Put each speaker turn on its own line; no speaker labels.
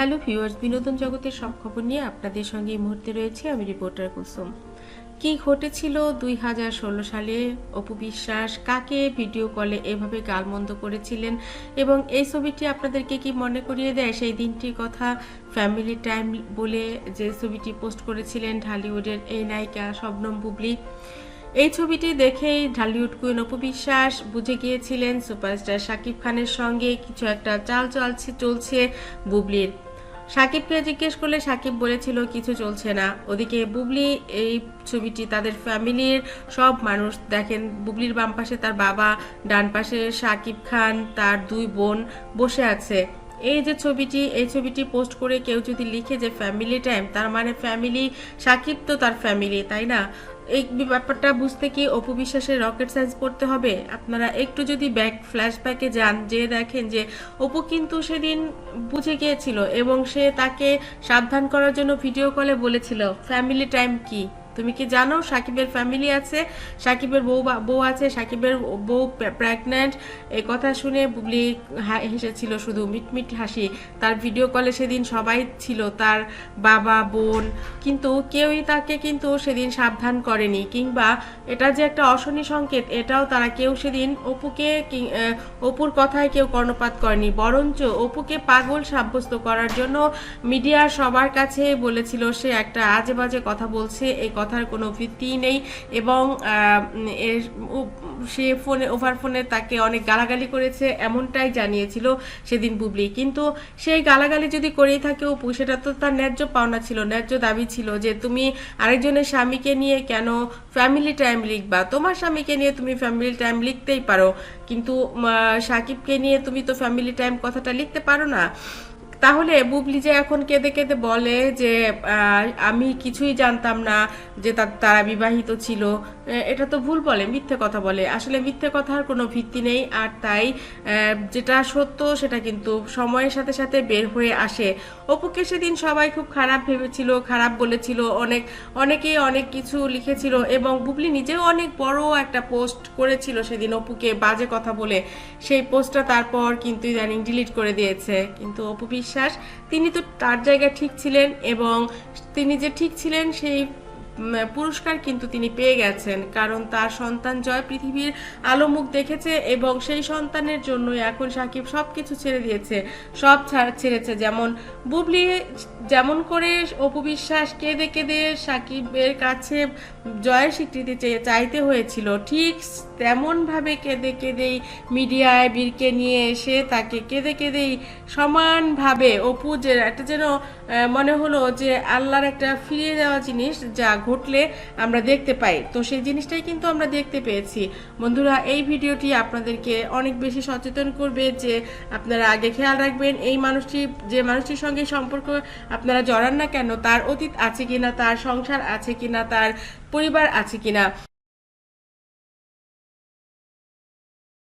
Hello viewers, বিনোদন জগতের সব খবর নিয়ে আপনাদের সঙ্গে এই মুহূর্তে রয়েছে আমি রিপোর্টার কুসুম। কি ঘটেছিল দুই হাজার ষোলো সালে? অপু বিশ্বাস, কাকে ভিডিও কলে এভাবে গালমন্দ করেছিলেন? এবং এই ছবিটি আপনাদেরকে কি মনে করিয়ে দেয়? সেই দিনটির কথা ফ্যামিলি টাইম বলে যে ছবিটি পোস্ট করেছিলেন ঢালিউডের এই নায়িকা শবনম বুবলি। এই ছবিটি দেখেই ঢালিউড কুইন অপু বিশ্বাস বুঝে গিয়েছিলেন, সুপারস্টার শাকিব খানের সঙ্গে কিছু একটা চাল চলছে চলছে বুবলির। সাকিবকে জিজ্ঞেস করলে সাকিব বলেছিল, কিছু চলছে না। ওদিকে বুবলি এই ছবিটি তাদের ফ্যামিলির সব মানুষ দেখেন। বুবলির বাম পাশে তার বাবা, ডান পাশে সাকিব খান, তার দুই বোন বসে আছে। এই যে ছবিটি, এই ছবিটি পোস্ট করে কেউ যদি লিখে যে ফ্যামিলি টাইম, তার মানে ফ্যামিলি, সাকিব তো তার ফ্যামিলি, তাই না? এই ব্যাপারটা বুঝতে কি অপু বিশ্বাসের রকেট সায়েন্স পড়তে হবে? আপনারা একটু যদি ব্যাক ফ্ল্যাশব্যাকে যান, যে দেখেন যে অপু কিন্তু সেদিন বুঝে গিয়েছিল এবং সে তাকে সাবধান করার জন্য ভিডিও কলে বলেছিল ফ্যামিলি টাইম কি? তুমি কি জানো সাকিবের ফ্যামিলি আছে? সাকিবের বউ বউ আছে, সাকিবের বউ প্রেগন্যান্ট এই কথা শুনে বুবলি হেসেছিল শুধু মিটমিট হাসি। তার ভিডিও কলে সেদিন সবাই ছিল, তার বাবা, বোন। কিন্তু কেউই তাকে কিন্তু সেদিন সাবধান করেনি। কিংবা এটা যে একটা অশনি সংকেত, এটাও তারা কেউ সেদিন অপুকে অপুর কথায় কেউ কর্ণপাত করেনি। বরঞ্চ অপুকে পাগল সাব্যস্ত করার জন্য মিডিয়া সবার কাছে বলেছিল, সে একটা আজে বাজে কথা বলছে এই কথার কোনো ভিত্তি নেই এবং এর সে ফোনে, ওভার ফোনে তাকে অনেক গালাগালি করেছে, এমনটাই জানিয়েছিল সেদিন বুবলি। কিন্তু সেই গালাগালি যদি করেই থাকে অপু, সেটা তো তার ন্যায্য পাওনা ছিল, ন্যায্য দাবি ছিল যে তুমি আরেকজনের স্বামীকে নিয়ে কেন ফ্যামিলি টাইম লিখবা? তোমার স্বামীকে নিয়ে তুমি ফ্যামিলি টাইম লিখতেই পারো, কিন্তু সাকিবকে নিয়ে তুমি তো ফ্যামিলি টাইম কথাটা লিখতে পারো না। তাহলে বুবলি যে এখন কেঁদে কেঁদে বলে যে আমি কিছুই জানতাম না যে তার বিবাহিত ছিল। এটা তো ভুল বলে, মিথ্যে কথা বলে। আসলে মিথ্যে কথার কোনো ভিত্তি নেই। আর তাই যেটা সত্য সেটা কিন্তু সময়ের সাথে সাথে বের হয়ে আসে। অপুকে সেদিন সবাই খুব খারাপ ভেবেছিল, খারাপ বলেছিল। অনেক, অনেকেই অনেক কিছু লিখেছিল এবং বুবলি নিজেও অনেক বড় একটা পোস্ট করেছিল সেদিন অপুকে বাজে কথা বলে। সেই পোস্টটা তারপর কিন্তু ইদানিং ডিলিট করে দিয়েছে। কিন্তু অপু বিশ্বাস। তিনি তো তার জায়গায় ঠিক ছিলেন এবং তিনি যে ঠিক ছিলেন সেই পুরস্কার কিন্তু তিনি পেয়ে গেছেন, কারণ তার সন্তান জয় পৃথিবীর আলো মুখ দেখেছে এবং সেই সন্তানের জন্য এখন সাকিব সব কিছু ছেড়ে দিয়েছে, সব ছাড়- ছেড়েছে। যেমন বুবলি, যেমন করে অপু বিশ্বাস কেঁদে কেঁদে সাকিবের কাছে জয়ের স্বীকৃতি চাইতে হয়েছিল, ঠিক তেমনভাবে কেঁদে কেঁদেই মিডিয়ায় বীরকে নিয়ে এসে তাকে কেঁদে কেঁদেই সমানভাবে অপু যে, একটা যেন মনে হলো যে আল্লাহর একটা ফিরিয়ে দেওয়া জিনিস যা ঘটলে আমরা দেখতে পাই। তো সেই জিনিসটাই কিন্তু আমরা দেখতে পেয়েছি। বন্ধুরা, এই ভিডিওটি আপনাদেরকে অনেক বেশি সচেতন করবে যে আপনারা আগে খেয়াল রাখবেন, এই মানুষটি, যে মানুষটির সঙ্গে সম্পর্ক আপনারা জড়ান না কেন, তার অতীত আছে কিনা, তার সংসার আছে কিনা, তার পরিবার আছে কিনা।